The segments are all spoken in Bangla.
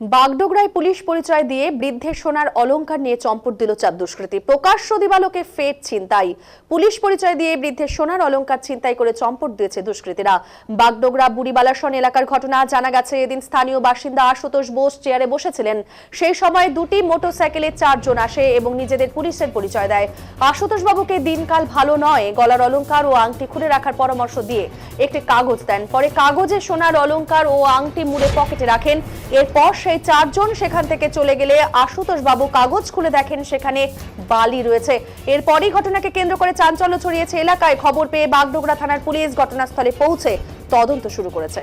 বাগডোগরায় পুলিশ পরিচয় দিয়ে বৃদ্ধের সোনার অলংকার নিয়ে চম্পট দিল চার দুষ্কৃতী। প্রকাশ্য দিবালোকে ফের ছিনতাই। পুলিশ পরিচয় দিয়ে বৃদ্ধের সোনার অলংকার ছিনতাই করে চম্পট দিয়েছে দুষ্কৃতীরা। বাগডোগরা বুড়িবালাসন এলাকার ঘটনা জানা গেছে। এদিন স্থানীয় বাসিন্দা আশুতোষ বোস চেয়ারে বসেছিলেন। সেই সময় দুটি মোটর মোটরসাইকেলে চারজন আসে এবং নিজেদের পুলিশের পরিচয় দেয়। আশুতোষ বাবুকে দিনকাল ভালো নয়, গলার অলংকার ও আংটি খুলে রাখার পরামর্শ দিয়ে একটি কাগজ দেন। পরে কাগজে সোনার অলংকার ও আংটি মুড়ে পকেটে রাখেন। এরপর সেই চারজন সেখান থেকে চলে গেলে আশুতোষ বাবু কাগজ খুলে দেখেন সেখানে বালি রয়েছে। এরপরই ঘটনাকে কেন্দ্র করে চাঞ্চল্য ছড়িয়েছে এলাকায়। খবর পেয়ে বাগডোগরা থানার পুলিশ ঘটনাস্থলে পৌঁছে তদন্ত শুরু করেছে।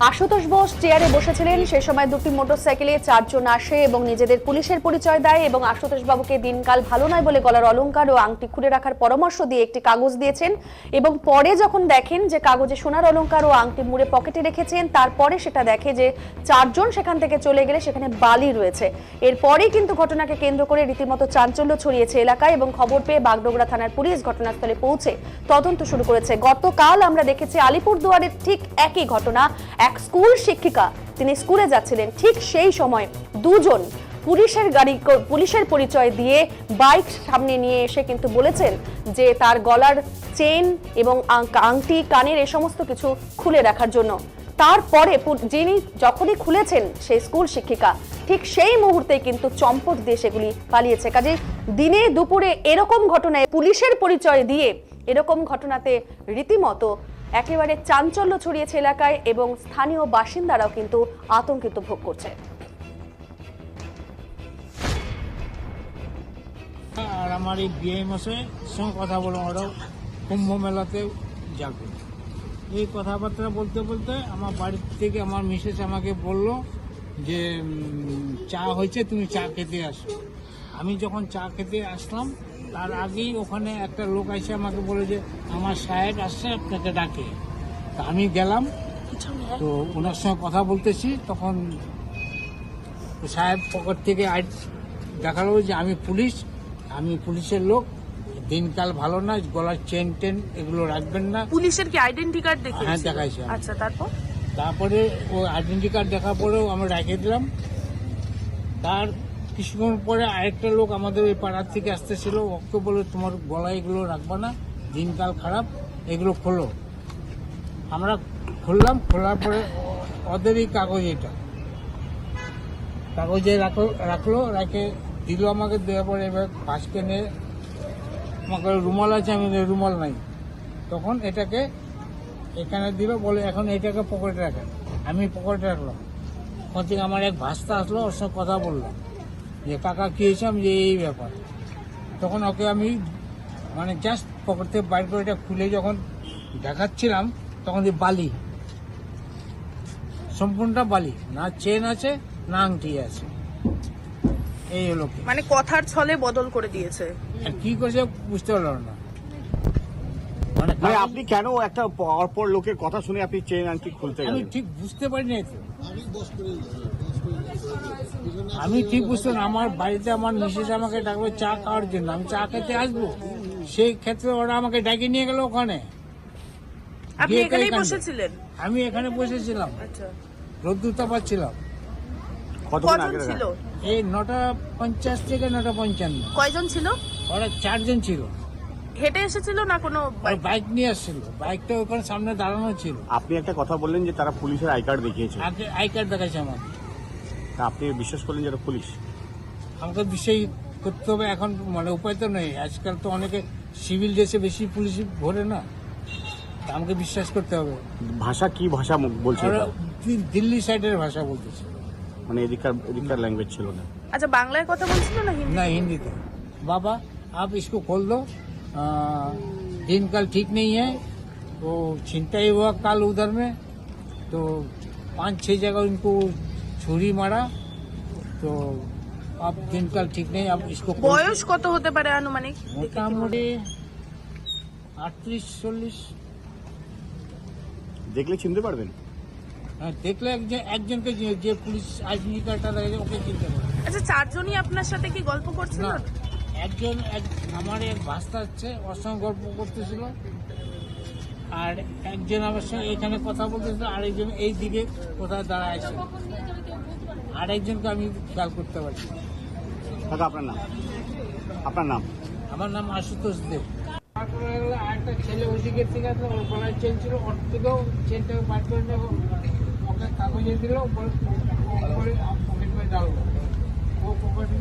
আশুতোষ বোস চেয়ারে বসেছিলেন। সেই সময় দুটি মোটরসাইকেলে চারজন আসে এবং নিজেদের পুলিশের পরিচয় দেয় এবং আশুতোষ বাবুকে দিনকাল ভালো নয় বলে গলার অলংকার ও আংটি খুলে রাখার পরামর্শ দিয়ে একটি কাগজ দিয়েছেন এবং পরে যখন দেখেন যে কাগজে সোনার অলংকার ও আংটি মুড়ে পকেটে রেখেছেন, তারপরে সেটা দেখে যে চারজন সেখান থেকে চলে গেলে সেখানে বালি রয়েছে। এরপরেই কিন্তু ঘটনাকে কেন্দ্র করে রীতিমতো চাঞ্চল্য ছড়িয়েছে এলাকায় এবং খবর পেয়ে বাগডোগরা থানার পুলিশ ঘটনাস্থলে পৌঁছে তদন্ত শুরু করেছে। গতকাল আমরা দেখেছি আলিপুরদুয়ারের ঠিক একই ঘটনা। এক স্কুল শিক্ষিকা তিনি স্কুলে যাচ্ছিলেন ঠিক সেই সময় দুজন পুলিশের গাড়ি পুলিশের পরিচয় দিয়ে বাইক সামনে নিয়ে এসে কিন্তু বলেছেন যে তার গলার চেন এবং আংটি, কানের এ সমস্ত কিছু খুলে রাখার জন্য। তারপরে যিনি যখনই খুলেছেন সেই স্কুল শিক্ষিকা, ঠিক সেই মুহূর্তে কিন্তু চম্পট দিয়ে সেগুলি পালিয়েছে। কাজে দিনে দুপুরে এরকম ঘটনায় পুলিশের পরিচয় দিয়ে এরকম ঘটনাতে রীতিমতো একেবারে চাঞ্চল্য ছড়িয়েছে এলাকায় এবং স্থানীয় বাসিন্দারাও কিন্তু আতঙ্কিত ভোগ করছে। আর আমার এই বিয়ে মাসে সঙ্গে কথা বললাম ওরাও কুম্ভ মেলাতে যাবে। এই কথাবার্তা বলতে বলতে আমার বাড়ির থেকে আমার মিসেস আমাকে বলল যে চা হয়েছে, তুমি চা খেতে আসো। আমি যখন চা খেতে আসলাম তার আগেই ওখানে একটা লোক এসে আমাকে বলে যে আমার সাহেব আসছে আপনাকে ডাকে। তা আমি গেলাম। তো ওনার সঙ্গে কথা বলতেছি। তখন সাহেব পকেট থেকে আইড দেখাল যে আমি পুলিশ আমি পুলিশের লোক। দিনকাল ভালো না গলার চেন টেন এগুলো রাখবেন না। পুলিশের কি আইডেন্টি কার্ড দেখে হ্যাঁ দেখাইছে আচ্ছা তারপর? তারপরে ও আইডেন্টি কার্ড দেখার পরেও আমরা রেখে দিলাম। তার কিছুক্ষণ পরে আরেকটা লোক আমাদের ওই পাড়ার থেকে আসতেছিল, ওকে বলে, তোমার গলায় এগুলো রাখবা না, দিনকাল খারাপ, এগুলো খোলো। আমরা খুললাম, খোলার পরে ওদেরই কাগজ এটা। কাগজে রাখল রাখল, রেখে দিল আমাকে, দেওয়ার পরে এবার ফাঁসকে নিয়ে আমাকে রুমাল আছে, আমি রুমাল নাই। তখন এটাকে এখানে দিল, বলে, এখন এটাকে পকেটে রাখেন। আমি পকেটে রাখলাম। ওখান থেকে আমার এক ভাস্তা আসলো, ওর সঙ্গে কথা বললাম। যে কাকা কী হয়েছে আমি যে এই ব্যাপার। তখন ওকে আমি মানে জাস্ট পকেট থেকে বাইর করে এটা খুলে যখন দেখাচ্ছিলাম তখন এই বালি সম্পূর্ণটা বালি না চেন আছে না আংটি আছে। এই হলো মানে কথার ছলে বদল করে দিয়েছে। আর কি করছে বুঝতে পারলাম না। মানে আপনি কেন একটা পরপর লোকের কথা শুনে আপনি চেন আংটি খুলতে আমি ঠিক বুঝতে পারি নাই তো আমি ঠিক বুঝতে আমার বাড়িতে আমার মিসেস আমাকে ডাকলো চা খাওয়ার জন্য। আমি চা খেতে আসব? সেই ক্ষেত্রে ওরা আমাকে ডেকে নিয়ে গেল ওখানে। আমি এখানে বসেছিলাম। আচ্ছা। রোদ্দুর তাপাচ্ছিলাম কতক্ষণ কজন আগে ছিল? এই নটা পঞ্চাশ থেকে নটা পঞ্চান্ন। কয়জন ছিল? ওরা চারজন ছিল। হেঁটে এসেছিল না কোনো বাইক? নিয়ে আসছিল। বাইকটা ওখানে সামনে দাঁড়ানো ছিল। আপনি একটা কথা বললেন যে তারা পুলিশের আই কার্ড দেখিয়েছে। আগে আই কার্ড দেখাচ্ছে আমার তা আপনি বিশ্বাস করলেন যে এটা পুলিশ আমাকে বিষয় করতে হবে এখন মানে উপায় তো নেই আজকাল তো অনেকে সিভিল ড্রেসে বেশি পুলিশ ভরে না তা আমাকে বিশ্বাস করতে হবে ভাষা কি ভাষা মু- বলছে ওরা এটা? দি- দিল্লি সাইডের ভাষা বলতেছে মানে এদিককার এদিককার ল্যাঙ্গুয়েজ ছিল না আচ্ছা বাংলায় কথা বলছিল না হিন্দি না হিন্দিতে বাবা আপ इसको खोल दो आ, दिन कल ठीक नहीं है वो छिनताई हुआ कल उधर में तो पांच छह जगह उनको छुरी मारा तो अब दिन कल ठीक नहीं अब इसको বয়স কত হতে পারে আনুমানিক মোটামুটি আটত্রিশ চল্লিশ দেখলে চিনতে পারবেন হ্যাঁ, দেখলে একজন একজনকে যে- যে পুলিশ আইডেন্টি কার্ডটা লাগে ওকে চিনতে পারে আচ্ছা চারজনই আপনার সাথে কি গল্প করছিল না একজন এক- আমার এক ভাস্তা হচ্ছে ওর সঙ্গে গল্প করতেছিল আর একজন আমার সঙ্গে এখানে কথা বলতেছিল আরেকজন এই দিকে কোথায় দাঁড়ায় আছে আর একজনকে আমি খেয়াল করতে পারছি না। আপনার নাম আপনার নাম আমার নাম আশুতোষ দেব তারপরে আরেকটা ছেলে ওই দিকের থেকে আসলো, ওর গলায় চেন ছিল ওর থেকেও চেনটাকে বার করে নেব ওকে কাগজে দিল পরে পকেট করে ডালবো ও পকেটে